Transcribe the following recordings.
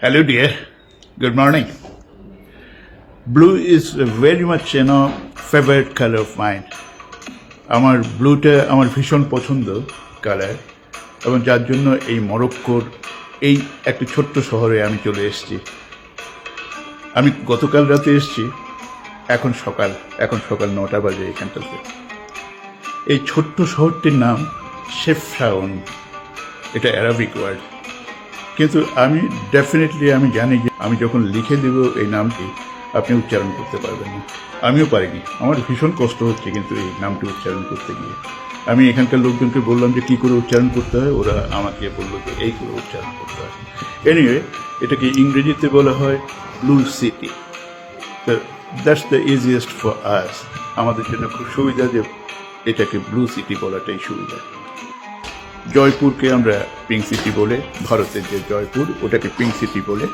Hello, dear. Good morning. Blue is very much, you know, favorite color of mine. আমার ব্লুটা আমার ভীষণ পছন্দ কালার এবং যার জন্য এই মরক্কোর এই একটি ছোট্ট শহরে আমি চলে এসেছি আমি গতকাল রাতে এসেছি এখন সকাল এখন সকাল নটা বাজে এখানটাতে এই ছোট্ট শহরটির নাম শেফশাউন এটা অ্যারাবিক ওয়ার্ড কিন্তু আমি ডেফিনেটলি আমি জানি যে আমি যখন লিখে দেব এই নামটি, আপনি উচ্চারণ করতে পারবেন না। আমিও পারিনি। আমার ভীষণ কষ্ট হচ্ছে কিন্তু এই নামটি উচ্চারণ করতে গিয়ে। আমি এখানকার লোকজনকে বললাম যে কী করে উচ্চারণ করতে হয়, ওরা আমাকে বলল যে এই করে উচ্চারণ করতে হয়। এনিওয়ে এটাকে ইংরেজিতে বলা হয় blue city that's the easiest for us আমাদের জন্য খুব সুবিধা যে এটাকে ব্লু সিটি বলাটাই সুবিধা। জয়পুরকে আমরা পিঙ্ক সিটি বলে, ভারতের যে জয়পুর, ওটাকে পিঙ্ক সিটি বলে।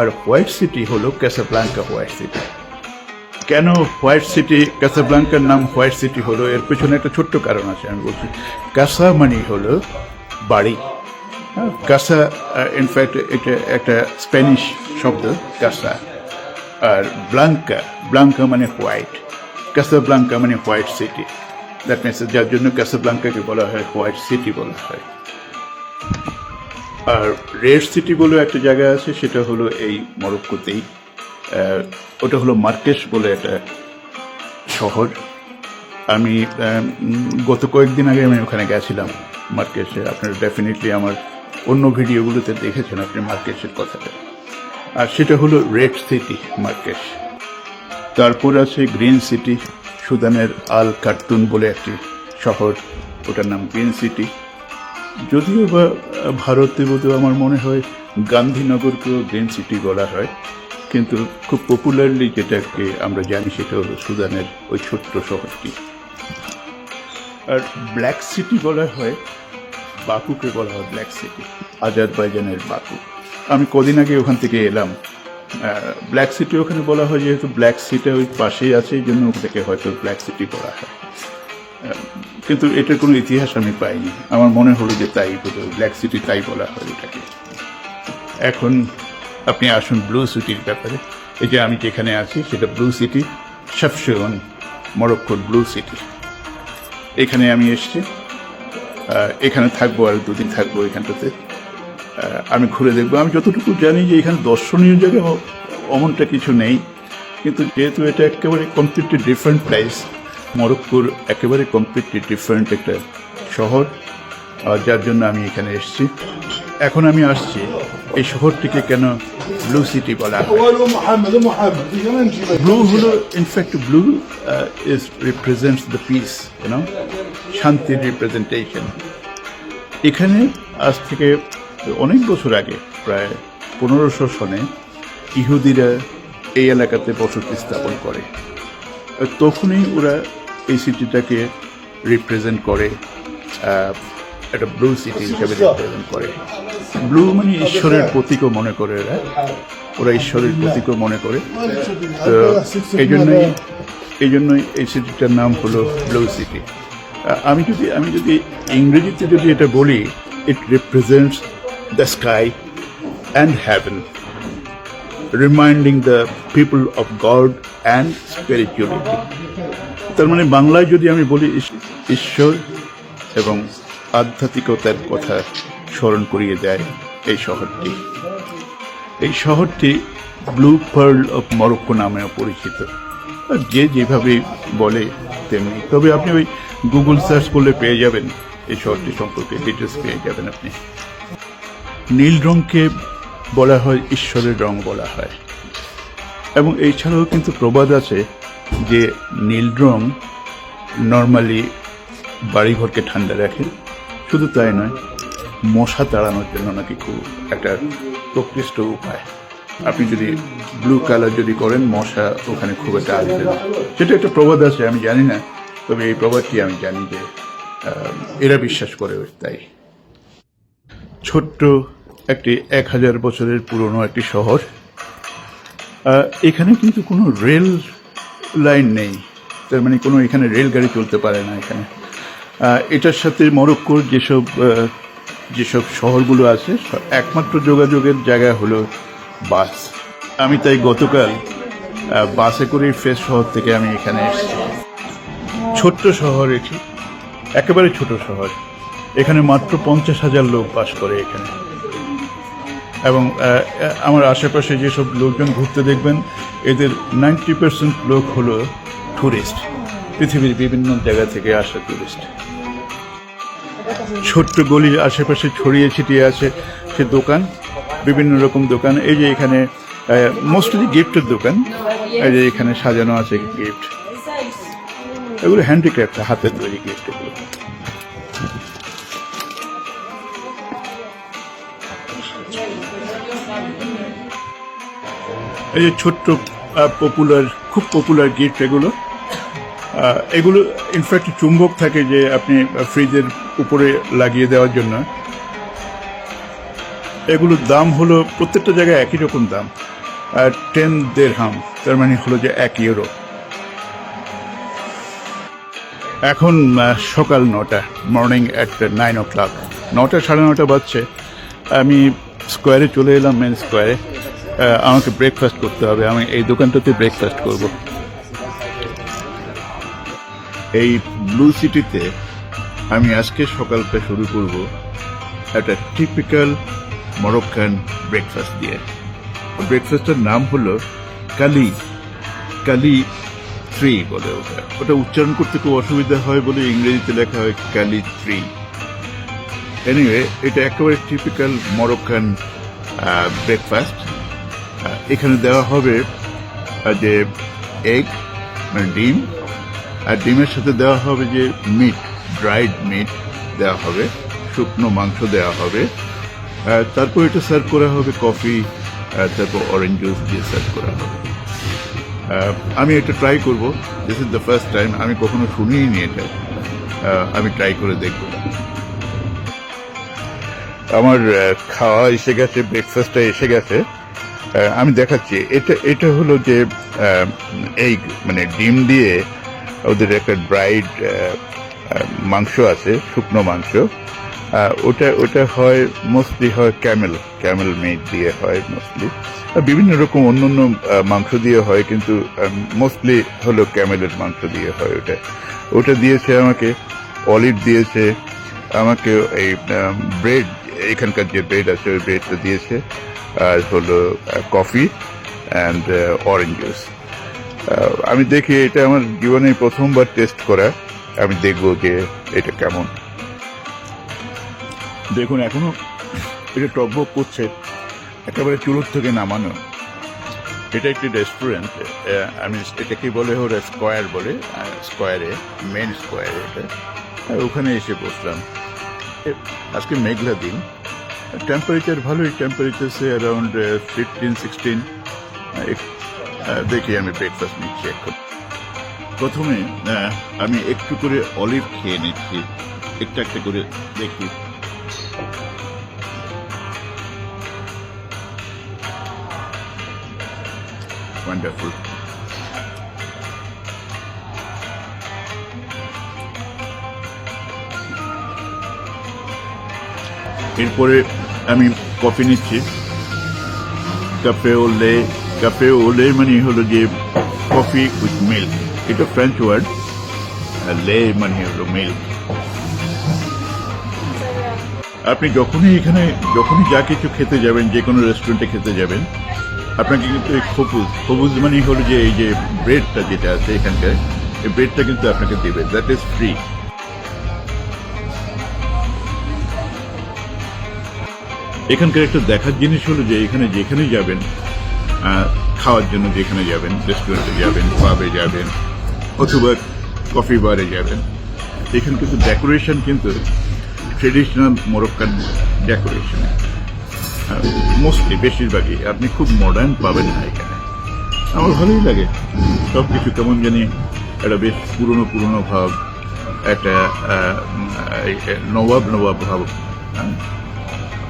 আর হোয়াইট সিটি হলো ক্যাসাব্লাঙ্কা হোয়াইট সিটি কেন হোয়াইট সিটি ক্যাসাব্লাঙ্কার নাম হোয়াইট সিটি হলো? এর পেছনে একটা ছোট্ট কারণ আছে, আমি বলছি। কাসা মানে হলো বাড়ি। কাসা ইনফ্যাক্ট এটা একটা স্প্যানিশ শব্দ কাসা আর ব্লাঙ্কা ব্লাঙ্কা মানে হোয়াইট ক্যাসাব্লাঙ্কা মানে হোয়াইট সিটি দ্যাট মিনস যার জন্য ক্যাসাব্লাঙ্কাকে বলা হয় হোয়াইট সিটি বলা হয়। আর রেড সিটি বলে একটা জায়গা আছে, সেটা হলো এই মরক্কোতেই। ওটা হলো মার্কেশ বলে একটা শহর। আমি গত কয়েকদিন আগে আমি ওখানে গেছিলাম মার্কেশে আপনারা ডেফিনেটলি আমার অন্য ভিডিওগুলোতে দেখেছেন আপনি মার্কেশের কথাটা। আর সেটা হলো রেড সিটি মার্কেশ তারপর আছে গ্রিন সিটি সুদানের আল কার্তুন বলে একটি শহর, ওটার নাম গ্রিন সিটি। যদিও বা ভারতে বোধহয় আমার মনে হয় গান্ধীনগরকেও গ্রিন সিটি বলা হয়, কিন্তু খুব পপুলারলি যেটাকে আমরা জানি সেটা হলো সুদানের ওই ছোট্ট শহরটি। আর ব্ল্যাক সিটি বলা হয়, বাকুকে বলা হয় ব্ল্যাক সিটি, আজারবাইজানের বাকু। আমি কদিন আগে ওখান থেকে এলাম ব্ল্যাক সিটি ওখানে বলা হয়, যেহেতু ব্ল্যাক সিটে ওই পাশেই আছে, এই জন্য ওটাকে হয়তো ব্ল্যাক সিটি বলা হয়। কিন্তু এটার কোনো ইতিহাস আমি পাইনি। আমার মনে হলো যে তাই ব্ল্যাক সিটি তাই বলা হয় এটাকে। এখন আপনি আসুন ব্লু সিটির ব্যাপারে। এই যে আমি যেখানে আছি, সেটা ব্লু সিটি সবশেন মরক্কোর ব্লু সিটি এখানে আমি এসছি। এখানে থাকব আর দুদিন থাকব এখানটাতে। আমি ঘুরে দেখব। আমি যতটুকু জানি যে এখানে দর্শনীয় জায়গা অমনটা কিছু নেই। কিন্তু যেহেতু এটা একেবারে কমপ্লিটলি ডিফারেন্ট প্লেস মরক্কোর একেবারে কমপ্লিটলি ডিফারেন্ট একটা শহর যার জন্য আমি এখানে এসেছি। এখন আমি আসছি এই শহরটিকে কেন ব্লু সিটি বলা ব্লু হলো in fact blue is represent the peace শান্তির রিপ্রেজেন্টেশন এখানে আজ থেকে অনেক বছর আগে প্রায় পনেরোশো সনে ইহুদিরা এই এলাকাতে বসতি স্থাপন করে। তখনই ওরা এই সিটিটাকে রিপ্রেজেন্ট করে একটা ব্লু সিটি হিসেবে রিপ্রেজেন্ট করে। ব্লু মানে ঈশ্বরের প্রতীকও মনে করে এরা। ওরা ঈশ্বরের প্রতীকও মনে করে। তো এই জন্যই এই জন্যই এই সিটিটার নাম হলো ব্লু সিটি আমি যদি আমি যদি ইংরেজিতে যদি এটা বলি it represents the sky and heaven reminding the people of God and spirituality তার মানে বাংলায় যদি আমি বলি ঈশ্বর এবং আধ্যাত্মিকতার কথা স্মরণ করিয়ে দেয় এই শহরটি। এই শহরটি ব্লু পার্ল অফ মরক্কো নামেও পরিচিত। যে যেভাবে বলে তেমনি। তবে আপনি ওই গুগল সার্চ করলে পেয়ে যাবেন এই শহরটি সম্পর্কে ডিটেলস পেয়ে যাবেন আপনি। নীল রঙকে বলা হয়, ঈশ্বরের রং বলা হয়। এবং এছাড়াও কিন্তু প্রবাদ আছে যে নীল রং নর্মালি বাড়িঘরকে ঠান্ডা রাখে। শুধু তাই নয়, মশা তাড়ানোর জন্য নাকি খুব একটা প্রকৃষ্ট উপায়। আপনি যদি ব্লু কালার যদি করেন, মশা ওখানে খুব একটা আসবে না। সেটা একটা প্রবাদ আছে, আমি জানি না। তবে এই প্রবাদটি আমি জানি যে এরা বিশ্বাস করে তাই। ছোট্ট একটি এক হাজার বছরের পুরনো একটি শহর। এখানে কিন্তু কোনো রেল লাইন নেই। তার মানে কোনো এখানে রেলগাড়ি চলতে পারে না এখানে। এটার সাথে মরক্কোর যেসব যেসব শহরগুলো আছে একমাত্র যোগাযোগের জায়গা হলো বাস। আমি তাই গতকাল বাসে করে ফেস শহর থেকে আমি এখানে এসেছি। ছোট্ট শহর এটি। একেবারে ছোট শহর। এখানে মাত্র পঞ্চাশ হাজার লোক বাস করে এখানে। এবং আমার আশেপাশে যেসব লোকজন ঘুরতে দেখবেন, এদের নাইনটি পার্সেন্ট লোক হলো ট্যুরিস্ট পৃথিবীর বিভিন্ন জায়গা থেকে আসা ট্যুরিস্ট ছোট্ট গলির আশেপাশে ছড়িয়ে ছিটিয়ে আছে সে দোকান, বিভিন্ন রকম দোকান। এই যে এখানে মোস্টলি গিফটের দোকান। এই যে এখানে সাজানো আছে গিফট এগুলো হ্যান্ডিক্রাফট হাতের তৈরি গিফট এগুলো এই যে ছোট্ট পপুলার খুব পপুলার গিফট এগুলো এগুলো ইনফ্যাক্ট চুম্বক থাকে যে আপনি ফ্রিজের উপরে লাগিয়ে দেওয়ার জন্য। এগুলোর দাম হলো, প্রত্যেকটা জায়গায় একই রকম দাম। আর টেন দের হাম তার মানে হলো যে এক ইউরো এখন সকাল নটা morning at nine o'clock নটা সাড়ে নটা বাজছে। আমি স্কোয়ারে চলে এলাম মেন স্কোয়ারে আমাকে ব্রেকফাস্ট করতে হবে। আমি এই দোকানটাতে ব্রেকফাস্ট করব। এই ব্লু সিটিতে আমি আজকে সকালটা শুরু করব একটা টিপিক্যাল মরক্কান ব্রেকফাস্ট দিয়ে। ব্রেকফাস্টের নাম হলো কালি কালি থ্রি বলে ওটা। ওটা উচ্চারণ করতে খুব অসুবিধা হয় বলে ইংরেজিতে লেখা হয় কালি থ্রি এনিওয়ে এটা একেবারে টিপিক্যাল মরক্কান ব্রেকফাস্ট এখানে দেওয়া হবে যে এগ মানে ডিম, আর ডিমের সাথে দেওয়া হবে যে মিট ড্রাইড মিট দেওয়া হবে, শুকনো মাংস দেওয়া হবে। তারপর এটা সার্ভ করা হবে কফি তারপর অরেঞ্জ জুস দিয়ে সার্ভ করা হবে। আমি এটা ট্রাই করব। This is the first time আমি কখনো শুনিই নি এটা আমি ট্রাই করে দেখব। আমার খাওয়া এসে গেছে ব্রেকফাস্টটা এসে গেছে। আমি দেখাচ্ছি। এটা এটা হলো যে এই মানে ডিম দিয়ে ওদের একটা ড্রাইড মাংস আছে, শুকনো মাংস। ওটা ওটা হয় মোস্টলি হয় ক্যামেল ক্যামেল মিট দিয়ে হয় মোস্টলি বিভিন্ন রকম অন্য অন্য মাংস দিয়ে হয়, কিন্তু মোস্টলি হলো ক্যামেলের মাংস দিয়ে হয় ওটা। ওটা দিয়েছে আমাকে অলিভ দিয়েছে, আমাকে এই ব্রেড এখানকার যে ব্রেড আছে, ওই ব্রেডটা দিয়েছে। হলো কফি অ্যান্ড অরেঞ্জ জুস আমি দেখি এটা আমার জীবনে প্রথমবার টেস্ট করা। আমি দেখব যে এটা কেমন। দেখুন, এখনও এটা টকবক করছে, একেবারে চুলোর থেকে নামানো। এটা একটি রেস্টুরেন্ট আমি এটাকে বলে ওরা স্কোয়ার বলে স্কোয়ারে মেন স্কোয়ারে এটা। ওখানে এসে বসলাম। আজকে মেঘলা দিন। টেম্পারেচার ভালোই টেম্পারেচার সে অ্যারাউন্ড ফিফটিন সিক্সটিন দেখি আমি ব্রেকফাস্ট নিচ্ছি এখন প্রথমে আহ, আমি একটু করে অলিভ খেয়ে নিচ্ছি। একটা একটা করে দেখি। ওয়ান্ডারফুল এরপরে আমি কফি নিচ্ছি। কাফে ওলে কাফে ওলে মানে হলো যে কফি উইথ মিল্ক এটা ফ্রেঞ্চ ওয়ার্ড লে মানে হলো মিল্ক আপনি যখনই এখানে, যখনই যা কিছু খেতে যাবেন, যে কোনো রেস্টুরেন্টে খেতে যাবেন, আপনাকে কিন্তু এই খবুজ খবুজ মানে হলো যে এই যে ব্রেডটা যেটা আছে এখানকার, এই ব্রেডটা কিন্তু আপনাকে দেবে। দ্যাট ইজ ফ্রি এখানকার একটা দেখার জিনিস হলো যে এখানে যেখানে যাবেন খাওয়ার জন্য যেখানে যাবেন রেস্টুরেন্টে যাবেন পাবে যাবেন, অথবা কফি বারে যাবেন, এখানে কিন্তু ডেকোরেশন কিন্তু ট্রেডিশনাল মোরক্কান ডেকোরেশন মোস্টলি বেশিরভাগই আপনি খুব মডার্ন পাবেন না এখানে। আমার ভালোই লাগে। সব কিছু কেমন জানি একটা বেশ পুরনো পুরনো ভাব, একটা নবাব নবাব ভাব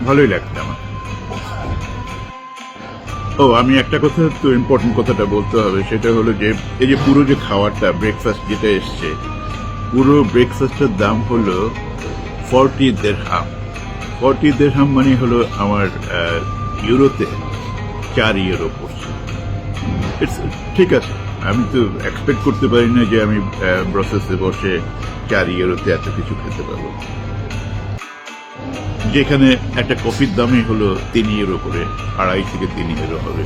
ভালোই লাগছে আমার। ও আমি একটা কথা তো ইম্পর্টেন্ট কথাটা বলতে হবে সেটা হলো যে এই যে পুরো যে খাবারটা ব্রেকফাস্ট যেটা এসছে পুরো ব্রেকফাস্টের দাম হলো ফর্টি দের হাম ফর্টি দেড়হাম মানে হলো আমার ইউরোতে চার ইউরো পড়ছে। It's, ঠিক আছে আমি তো এক্সপেক্ট করতে পারি না যে আমি প্রসেসে বসে চার ইউরোতে এত কিছু খেতে পারব। যেখানে একটা কফির দামই হলো তিন ইউরো করে, আড়াই থেকে তিন ইউরো হবে।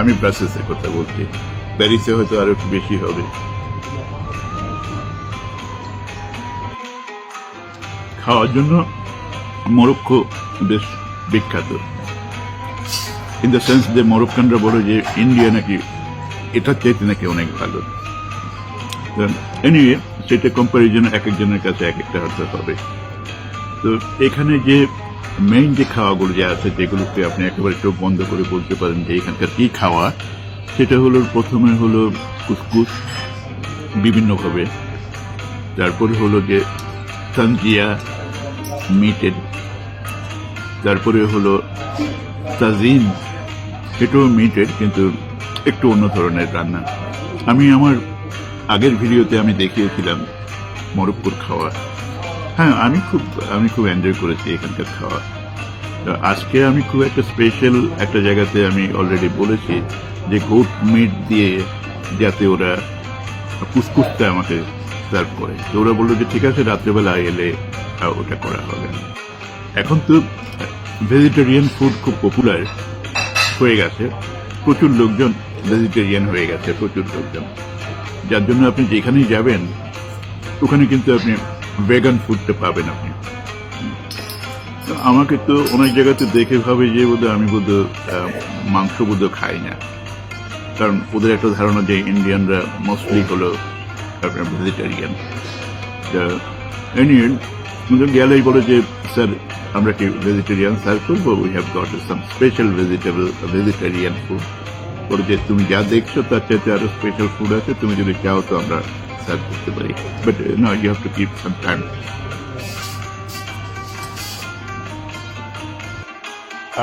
আমি ব্রাসেসের কথা বলছি। প্যারিসে হয়তো আরও একটু বেশি হবে। খাওয়ার জন্য মরক্কো বেশ বিখ্যাত। ইন দ্য সেন্স যে মরক্কানরা বলে যে ইন্ডিয়া নাকি এটা চাইতে নাকি অনেক ভালো। এনিওয়ে সেটা কম্পারিজন এক একজনের কাছে এক একটা হতে হবে তো এখানে যে মেইন যে খাওয়াগুলো যে আছে, যেগুলোকে আপনি একেবারে চোখ বন্ধ করে বলতে পারেন যে এখানকার কি খাওয়া, সেটা হলো, প্রথমে হলো কুসকুস, বিভিন্নভাবে। তারপরে হলো যে তানজিয়া মিটেড তারপরে হলো তাজিন। এটাও মিটেড কিন্তু একটু অন্য ধরনের রান্না। আমি আমার আগের ভিডিওতে আমি দেখিয়েছিলাম মরক্কোর খাওয়া। হ্যাঁ আমি খুব আমি খুব এনজয় করেছি এখানকার খাওয়া। আজকে আমি খুব একটা স্পেশাল একটা জায়গাতে আমি অলরেডি বলেছি যে গোট মিট দিয়ে যাতে ওরা কুসকুসটা আমাকে সার্ভ করে। তো ওরা বলল যে ঠিক আছে, রাত্রেবেলা এলে ওটা করা হবে। এখন তো ভেজিটেরিয়ান ফুড খুব পপুলার হয়ে গেছে। প্রচুর লোকজন ভেজিটেরিয়ান হয়ে গেছে, প্রচুর লোকজন। যার জন্য আপনি যেখানেই যাবেন, ওখানে কিন্তু আপনি ভেগান ফুডটা পাবেন আপনি। আমাকে তো অনেক জায়গাতে দেখে ভাবে যে বোধহয় আমি আহ, মাংস বোধহয় খাই না। কারণ ওদের একটা ধারণা যে ইন্ডিয়ানরা মোস্টলি হলো আপনার ভেজিটেরিয়ান এনিওয়ে গেলেই বলে যে স্যার আমরা কি ভেজিটেরিয়ান সার্ভ করব we have got some special vegetable vegetarian food বলে যে তুমি যা দেখছ তার চাইতে আরও স্পেশাল ফুড আছে। তুমি যদি চাও তো আমরা সার্ভ করতে পারি but no you have to keep some time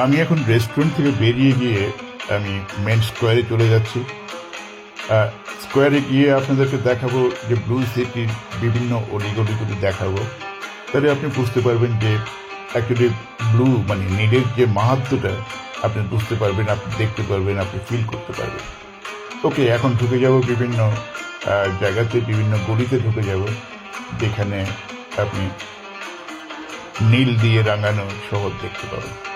আমি এখন রেস্টুরেন্ট থেকে বেরিয়ে গিয়ে আমি মেন স্কোয়ারে চলে যাচ্ছি। স্কোয়ারে গিয়ে আপনাদেরকে দেখাবো যে ব্লু সিটির বিভিন্ন অলিগলিগুলি দেখাবো। তাহলে আপনি বুঝতে পারবেন যে অ্যাকচুয়ালি ব্লু মানে নীলের যে মাহাত্মটা আপনি বুঝতে পারবেন, আপনি দেখতে পারবেন, আপনি ফিল করতে পারবেন। ওকে এখন ঢুকে যাব বিভিন্ন জায়গাতে বিভিন্ন গলিতে ঢুকে যাব যেখানে আপনি নীল দিয়ে রাঙানো শহর দেখতে পাবেন।